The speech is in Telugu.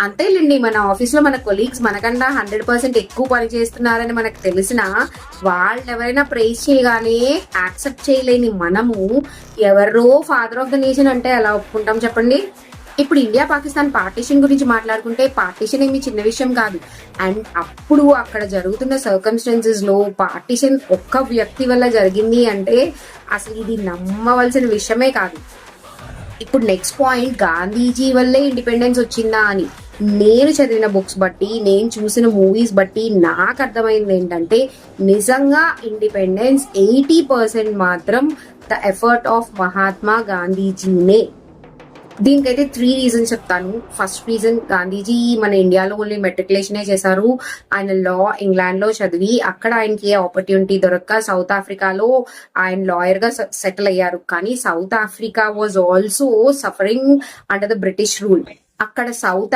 అంతేలేండి మన ఆఫీస్లో మన కొలీగ్స్ మనకన్నా హండ్రెడ్ పర్సెంట్ ఎక్కువ పని చేస్తున్నారని మనకు తెలిసిన వాళ్ళు ఎవరైనా ప్రైజ్ చేయగానే యాక్సెప్ట్ చేయలేని మనము ఎవరో ఫాదర్ ఆఫ్ ద నేషన్ అంటే ఎలా ఒప్పుకుంటాం చెప్పండి. ఇప్పుడు ఇండియా పాకిస్తాన్ పార్టీషన్ గురించి మాట్లాడుకుంటే పార్టీషన్ ఏమి చిన్న విషయం కాదు. అండ్ అప్పుడు అక్కడ జరుగుతున్న సర్కమ్స్టెన్సెస్లో పార్టీషన్ ఒక్క వ్యక్తి వల్ల జరిగింది అంటే అసలు ఇది నమ్మవలసిన విషయమే కాదు. ఇప్పుడు నెక్స్ట్ పాయింట్ గాంధీజీ వల్లే ఇండిపెండెన్స్ వచ్చిందా అని. నేను చదివిన బుక్స్ బట్టి నేను చూసిన మూవీస్ బట్టి నాకు అర్థమైంది ఏంటంటే నిజంగా ఇండిపెండెన్స్ ఎయిటీ పర్సెంట్ మాత్రం ద ఎఫర్ట్ ఆఫ్ మహాత్మా గాంధీజీనే దీనికైతే త్రీ రీజన్స్ చెప్తాను. ఫస్ట్ రీజన్ గాంధీజీ మన ఇండియాలో ఓన్లీ మెట్రికులేషనే చేశారు. ఆయన లా ఇంగ్లాండ్లో చదివి అక్కడ ఆయనకి ఏ ఆపర్చునిటీ దొరక్క సౌత్ ఆఫ్రికాలో ఆయన లాయర్గా సెటిల్ అయ్యారు. కానీ south Africa was also suffering under the British rule అక్కడ సౌత్